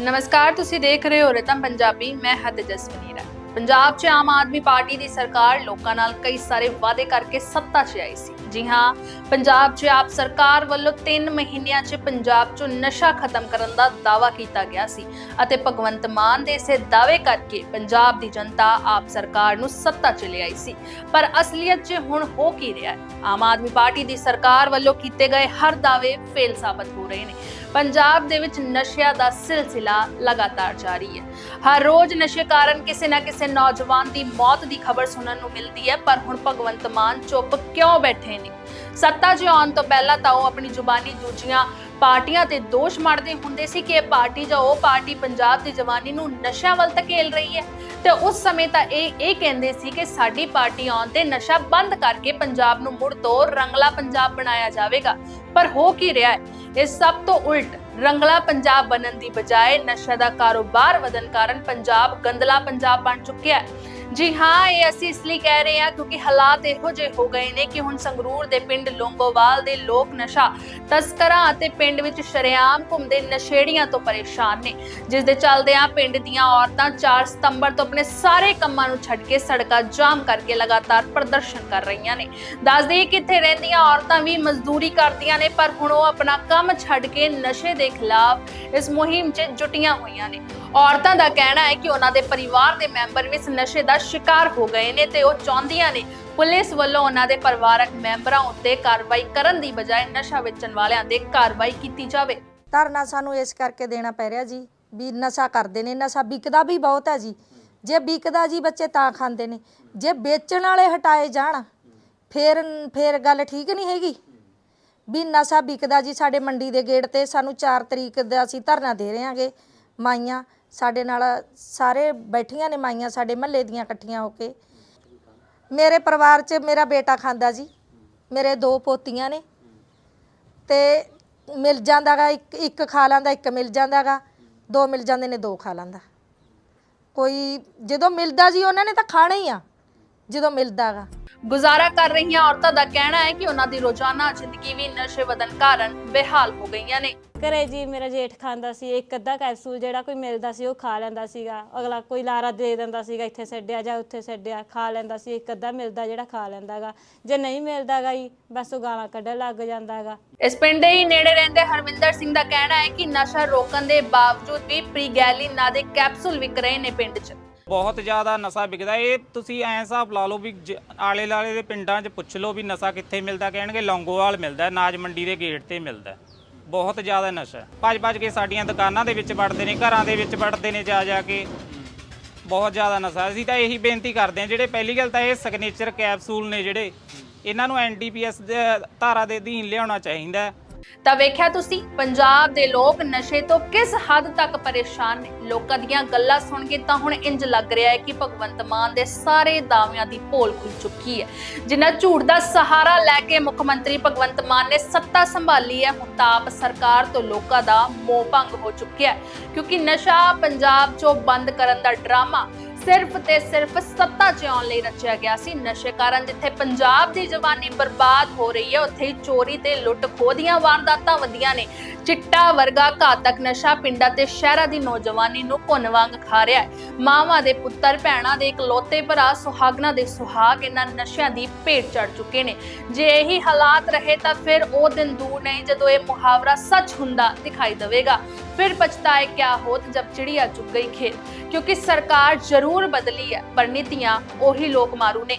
ਨਮਸਕਾਰ, ਤੁਸੀਂ ਦੇਖ ਰਹੇ ਹੋ ਰਿਤਮ ਪੰਜਾਬੀ, ਮੈਂ ਹਦ ਜਸਵਨੀਰਾ ਪੰਜਾਬ 'ਚ ਆਮ ਆਦਮੀ ਪਾਰਟੀ ਦੀ ਸਰਕਾਰ ਲੋਕਾਂ ਨਾਲ ਕਈ ਸਾਰੇ ਵਾਅਦੇ ਕਰਕੇ ਸੱਤਾ 'ਚ ਆਈ ਸੀ। ਜੀ ਹਾਂ, ਪੰਜਾਬ 'ਚ ਆਪ ਸਰਕਾਰ ਵੱਲੋਂ 3 ਮਹੀਨਿਆਂ 'ਚ ਪੰਜਾਬ 'ਚੋਂ ਨਸ਼ਾ ਖਤਮ ਕਰਨ ਦਾ ਦਾਅਵਾ ਕੀਤਾ ਗਿਆ ਸੀ ਅਤੇ ਭਗਵੰਤ ਮਾਨ ਦੇ ਇਸੇ ਦਾਅਵੇ ਕਰਕੇ ਪੰਜਾਬ ਦੀ ਜਨਤਾ ਆਪ ਸਰਕਾਰ ਨੂੰ ਸੱਤਾ 'ਚ ਲਿਆਈ ਸੀ। ਪਰ ਅਸਲੀਅਤ 'ਚ ਹੁਣ ਹੋ ਕੀ ਰਿਹਾ ਹੈ? ਆਮ ਆਦਮੀ ਪਾਰਟੀ ਦੀ ਸਰਕਾਰ ਵੱਲੋਂ ਕੀਤੇ ਗਏ ਹਰ ਦਾਅਵੇ ਫੇਲ ਸਾਬਤ ਹੋ ਰਹੇ ਨੇ। ਪੰਜਾਬ ਦੇ ਵਿੱਚ ਨਸ਼ਿਆਂ ਦਾ ਸਿਲਸਿਲਾ ਲਗਾਤਾਰ ਜਾਰੀ ਹੈ। ਹਰ ਰੋਜ਼ ਨਸ਼ੇ ਕਾਰਨ ਕਿਸੇ ਨਾ ਕਿਸੇ ਨੌਜਵਾਨ ਦੀ ਮੌਤ ਦੀ ਖਬਰ ਸੁਣਨ ਨੂੰ ਮਿਲਦੀ ਹੈ, ਪਰ ਹੁਣ ਭਗਵੰਤ ਮਾਨ ਚੁੱਪ ਕਿਉਂ ਬੈਠੇ ਨੇ? ਸੱਤਾ 'ਚ ਆਉਣ ਤੋਂ ਪਹਿਲਾਂ ਤਾਂ ਉਹ ਆਪਣੀ ਜ਼ੁਬਾਨੀ ਦੂਜੀਆਂ ਪਾਰਟੀਆਂ ਤੇ ਦੋਸ਼ ਮੜਦੇ ਹੁੰਦੇ ਸੀ ਕਿ ਇਹ ਪਾਰਟੀ ਜਾਂ ਉਹ ਪਾਰਟੀ ਪੰਜਾਬ ਦੀ ਜਵਾਨੀ ਨੂੰ ਨਸ਼ਿਆਂ ਵੱਲ ਧਕੇਲ ਰਹੀ ਹੈ। ਤੇ ਉਸ ਸਮੇਂ ਤਾਂ ਇਹ ਇਹ ਕਹਿੰਦੇ ਸੀ ਕਿ ਸਾਡੀ ਪਾਰਟੀ ਆਉਣ ਤੇ ਨਸ਼ਾ ਬੰਦ ਕਰਕੇ ਪੰਜਾਬ ਨੂੰ ਮੁੜ ਤੋਂ ਰੰਗਲਾ ਪੰਜਾਬ ਬਣਾਇਆ ਜਾਵੇਗਾ। ਪਰ ਹੋ ਕੀ ਰਿਹਾ ਹੈ? ਇਹ ਸਭ ਤੋਂ ਉਲਟ, ਰੰਗਲਾ ਪੰਜਾਬ ਬਣਨ ਦੀ ਬਜਾਏ ਨਸ਼ਾ ਦਾ ਕਾਰੋਬਾਰ ਵਧਨ ਕਾਰਨ ਪੰਜਾਬ ਗੰਦਲਾ ਪੰਜਾਬ ਬਣ ਚੁੱਕਿਆ ਹੈ। ਜੀ ਹਾਂ, ਇਹ ਅਸੀਂ ਇਸ ਲਈ ਕਹਿ ਰਹੇ ਹਾਂ ਕਿਉਂਕਿ ਹਾਲਾਤ ਇਹੋ ਜਿਹੇ ਹੋ ਗਏ ਨੇ ਕਿ ਹੁਣ ਸੰਗਰੂਰ ਦੇ ਪਿੰਡ ਲੋਂਗੋਵਾਲ ਦੇ ਲੋਕ ਨਸ਼ਾ ਤਸਕਰਾਂ ਅਤੇ ਪਿੰਡ ਵਿੱਚ ਸ਼ਰੇਆਮ ਘੁੰਮਦੇ ਨਸ਼ੇੜੀਆਂ ਤੋਂ ਪਰੇਸ਼ਾਨ ਨੇ, ਜਿਸ ਦੇ ਚੱਲਦਿਆਂ ਪਿੰਡ ਦੀਆਂ ਔਰਤਾਂ 4 ਸਤੰਬਰ ਤੋਂ ਆਪਣੇ ਸਾਰੇ ਕੰਮਾਂ ਨੂੰ ਛੱਡ ਕੇ ਸੜਕਾਂ ਜਾਮ ਕਰਕੇ ਲਗਾਤਾਰ ਪ੍ਰਦਰਸ਼ਨ ਕਰ ਰਹੀਆਂ ਨੇ। ਦੱਸ ਦੇਈਏ ਕਿ ਇੱਥੇ ਰਹਿੰਦੀਆਂ ਔਰਤਾਂ ਵੀ ਮਜ਼ਦੂਰੀ ਕਰਦੀਆਂ ਨੇ, ਪਰ ਹੁਣ ਉਹ ਆਪਣਾ ਕੰਮ ਛੱਡ ਕੇ ਨਸ਼ੇ ਦੇ ਖਿਲਾਫ ਇਸ ਮੁਹਿੰਮ 'ਚ ਜੁਟੀਆਂ ਹੋਈਆਂ ਨੇ। ਔਰਤਾਂ ਦਾ ਕਹਿਣਾ ਹੈ ਕਿ ਉਹਨਾਂ ਦੇ ਪਰਿਵਾਰ ਦੇ ਮੈਂਬਰ ਵੀ ਇਸ ਨਸ਼ੇ ਦਾ ਸ਼ਿਕਾਰ ਹੋ ਗਏ ਨੇ ਤੇ ਉਹ ਚਾਹੁੰਦੀਆਂ ਨੇ ਪੁਲਿਸ ਵੱਲੋਂ ਉਹਨਾਂ ਦੇ ਪਰਿਵਾਰਕ ਮੈਂਬਰਾਂ ਉੱਤੇ ਕਾਰਵਾਈ ਕਰਨ ਦੀ ਬਜਾਏ ਨਸ਼ਾ ਵੇਚਣ ਵਾਲਿਆਂ ਤੇ ਕਾਰਵਾਈ ਕੀਤੀ ਜਾਵੇ। ਧਰਨਾ ਸਾਨੂੰ ਇਸ ਕਰਕੇ ਦੇਣਾ ਪੈ ਰਿਹਾ ਜੀ ਵੀ ਨਸ਼ਾ ਕਰਦੇ ਨੇ, ਨਸ਼ਾ ਵਿਕਦਾ ਵੀ ਬਹੁਤ ਹੈ ਜੀ। ਜੇ ਵਿਕਦਾ ਜੀ ਬੱਚੇ ਤਾਂ ਖਾਂਦੇ ਨੇ, ਜੇ ਵੇਚਣ ਵਾਲੇ ਹਟਾਏ ਜਾਣ, ਫੇਰ ਫੇਰ ਗੱਲ ਠੀਕ ਨਹੀਂ ਹੈਗੀ। ਵੀ ਨਸ਼ਾ ਵਿਕਦਾ ਜੀ ਸਾਡੇ ਮੰਡੀ ਦੇ ਗੇਟ ਤੇ, ਸਾਨੂੰ 4 ਤਰੀਕ ਦਾ ਅਸੀਂ ਧਰਨਾ ਦੇ ਰਹੇ ਹਾਂਗੇ ਮਾਈਆਂ ਸਾਡੇ ਨਾਲ ਸਾਰੇ ਬੈਠੀਆਂ ਨੇ ਮਾਈਆਂ ਸਾਡੇ ਮਹੱਲੇ ਦੀਆਂ ਇਕੱਠੀਆਂ ਹੋ ਕੇ। ਮੇਰੇ ਪਰਿਵਾਰ 'ਚ ਮੇਰਾ ਬੇਟਾ ਖਾਂਦਾ ਜੀ। ਮੇਰੇ ਦੋ ਪੋਤੀਆਂ ਨੇ। ਤੇ ਮਿਲ ਜਾਂਦਾਗਾ ਇੱਕ ਇੱਕ ਖਾ ਲੈਂਦਾ, ਇੱਕ ਮਿਲ ਜਾਂਦਾਗਾ ਦੋ ਮਿਲ ਜਾਂਦੇ ਨੇ, ਦੋ ਖਾ ਲੈਂਦਾ। ਕੋਈ ਜਦੋਂ ਮਿਲਦਾ ਜੀ, ਉਹਨਾਂ ਨੇ ਤਾਂ ਖਾਣਾ ਹੀ ਆ, ਜਦੋਂ ਮਿਲਦਾਗਾ ਗੁਜ਼ਾਰਾ ਕਰ ਰਹੀਆਂ ਔਰਤਾਂ ਦਾ ਕਹਿਣਾ ਹੈ ਕਿ ਉਹਨਾਂ ਦੀ ਰੋਜ਼ਾਨਾ ਜ਼ਿੰਦਗੀ ਵੀ ਨਸ਼ੇ ਵਧਣ ਕਾਰਨ ਬੇਹਾਲ ਹੋ ਗਈਆਂ ਨੇ। ਘਰੇ ਜੀ ਮੇਰਾ ਜੇਠ ਖਾਂਦਾ ਸੀ ਇੱਕ ਅੱਧਾ ਕੈਪਸੂਲ ਜਿਹੜਾ ਕੋਈ ਮਿਲਦਾ ਸੀ ਉਹ ਖਾ ਲੈਂਦਾ ਸੀਗਾ। ਅਗਲਾ ਕੋਈ ਲਾਰਾ ਦੇ ਦਿੰਦਾ ਸੀਗਾ ਇੱਥੇ ਛੱਡਿਆ ਜਾਂ ਉੱਥੇ ਛੱਡਿਆ ਖਾ ਲੈਂਦਾ ਸੀ ਇੱਕ ਅੱਧਾ ਮਿਲਦਾ ਜਿਹੜਾ ਖਾ ਲੈਂਦਾਗਾ ਜੇ ਨਹੀਂ ਮਿਲਦਾਗਾ ਜੀ ਬਸ ਉਹ ਗਾਲਾਂ ਕੱਢਣ ਲੱਗ ਜਾਂਦਾਗਾ ਇਸ ਪਿੰਡ ਦੇ ਹੀ ਨੇੜੇ ਰਹਿੰਦੇ ਹਰਵਿੰਦਰ ਸਿੰਘ ਦਾ ਕਹਿਣਾ ਹੈ ਕਿ ਨਸ਼ਾ ਰੋਕਣ ਦੇ ਬਾਵਜੂਦ ਵੀ ਪ੍ਰੀਗੈਲਿਨ ਨਾਂ ਦੇ ਕੈਪਸੂਲ ਵਿਕ ਰਹੇ ਨੇ ਪਿੰਡ 'ਚ। ਬਹੁਤ ਜ਼ਿਆਦਾ ਨਸ਼ਾ ਵਿਕਦਾ। ਇਹ ਤੁਸੀਂ ਐਂ ਹਿਸਾਬ ਲਾ ਲਓ ਵੀ ਜ- ਆਲੇ ਲਾਲੇ ਦੇ ਪਿੰਡਾਂ 'ਚ ਪੁੱਛ ਲਓ ਵੀ ਨਸ਼ਾ ਕਿੱਥੇ ਮਿਲਦਾ ਕਹਿਣਗੇ ਲੌਂਗੋਵਾਲ ਮਿਲਦਾ ਨਾਜ ਮੰਡੀ ਦੇ ਗੇਟ ਤੇ ਮਿਲਦਾ। ਬਹੁਤ ਜ਼ਿਆਦਾ ਨਸ਼ਾ ਭੱਜ ਭੱਜ ਕੇ ਸਾਡੀਆਂ ਦੁਕਾਨਾਂ ਦੇ ਵਿੱਚ ਵੜਦੇ ਨੇ, ਘਰਾਂ ਦੇ ਵਿੱਚ ਵੜਦੇ ਨੇ ਜਾ ਜਾ ਕੇ। ਬਹੁਤ ਜ਼ਿਆਦਾ ਨਸ਼ਾ ਅਸੀਂ ਤਾਂ ਇਹੀ ਬੇਨਤੀ ਕਰਦੇ ਹਾਂ, ਜਿਹੜੇ ਪਹਿਲੀ ਗੱਲ ਤਾਂ ਇਹ ਸਿਗਨੇਚਰ ਕੈਪਸੂਲ ਨੇ ਜਿਹੜੇ, ਇਹਨਾਂ ਨੂੰ ਐਨਡੀਪੀਐਸ ਦੇ ਧਾਰਾ ਦੇ ਅਧੀਨ ਲਿਆਉਣਾ ਚਾਹੀਦਾ ਤਾਂ ਵੇਖਿਆ ਤੁਸੀਂ, ਪੰਜਾਬ ਦੇ ਲੋਕ ਨਸ਼ੇ ਤੋਂ ਕਿਸ ਹੱਦ ਤੱਕ ਪਰੇਸ਼ਾਨ ਨੇ? ਲੋਕਾਂ ਦੀਆਂ ਗੱਲਾਂ ਸੁਣ ਕੇ ਤਾਂ ਹੁਣ ਇੰਜ ਲੱਗ ਰਿਹਾ ਹੈ ਕਿ ਭਗਵੰਤ ਮਾਨ ਦੇ ਸਾਰੇ ਦਾਅਵਿਆਂ ਦੀ ਪੋਲ ਖੁੱਲ ਚੁੱਕੀ ਹੈ। ਜਿਨ੍ਹਾਂ ਝੂਠ ਦਾ ਸਹਾਰਾ ਲੈ ਕੇ ਮੁੱਖ ਮੰਤਰੀ ਭਗਵੰਤ ਮਾਨ ਨੇ ਸੱਤਾ ਸੰਭਾਲੀ ਹੈ, ਹੁਣ ਤਾਂ ਆਪ ਸਰਕਾਰ ਤੋਂ ਲੋਕਾਂ ਦਾ ਮੋਹ ਭੰਗ ਹੋ ਚੁੱਕਿਆ ਹੈ। ਕਿਉਂਕਿ ਨਸ਼ਾ ਪੰਜਾਬ 'ਚੋਂ ਬੰਦ ਕਰਨ ਦਾ ਡਰਾਮਾ ਸਿਰਫ ਤੇ ਸਿਰਫ ਸੱਤਾ 'ਚ ਆਉਣ ਲਈ ਰਚਿਆ ਗਿਆ ਸੀ ਨਸ਼ੇ ਕਾਰਨ ਜਿੱਥੇ ਪੰਜਾਬ ਦੀ ਜਵਾਨੀ ਬਰਬਾਦ ਹੋ ਰਹੀ ਹੈ, ਉੱਥੇ ਚੋਰੀ ਤੇ ਲੁੱਟ ਖੋਹ ਵਾਰਦਾਤਾਂ ਵਧੀਆਂ ਨੇ। ਚਿੱਟਾ ਵਰਗਾ ਘਾਤਕ ਨਸ਼ਾ ਪਿੰਡਾਂ ਤੇ ਸ਼ਹਿਰਾਂ ਦੀ ਨੌਜਵਾਨੀ ਨੂੰ ਭੁੰਨ ਵਾਂਗ ਖਾ ਰਿਹਾ ਹੈ। ਮਾਵਾਂ ਦੇ ਪੁੱਤਰ, ਭੈਣਾਂ ਦੇ ਇਕਲੌਤੇ ਭਰਾ ਸੁਹਾਗਣਾ ਦੇ ਸੁਹਾਗ ਇਹਨਾਂ ਨਸ਼ਿਆਂ ਦੀ ਭੇਟ ਚੜ ਚੁੱਕੇ ਨੇ। ਜੇ ਇਹੀ ਹਾਲਾਤ ਰਹੇ ਤਾਂ ਫਿਰ ਉਹ ਦਿਨ ਦੂਰ ਨਹੀਂ, ਜਦੋਂ ਇਹ ਮੁਹਾਵਰਾ ਸੱਚ ਹੁੰਦਾ ਦਿਖਾਈ ਦੇਵੇਗਾ। ਫਿਰ ਪਛਤਾਏ ਕਿਆ ਹੋਤ ਜਬ ਚਿੜੀਆ ਚੁੱਗ ਗਈ ਖੇਤ। ਕਿਉਂਕਿ ਸਰਕਾਰ ਜਰੂਰ ਜ਼ਰੂਰ ਬਦਲੀ ਹੈ ਪਰ ਨੀਤੀਆਂ ਉਹੀ ਲੋਕ ਮਾਰੂ ਨੇ।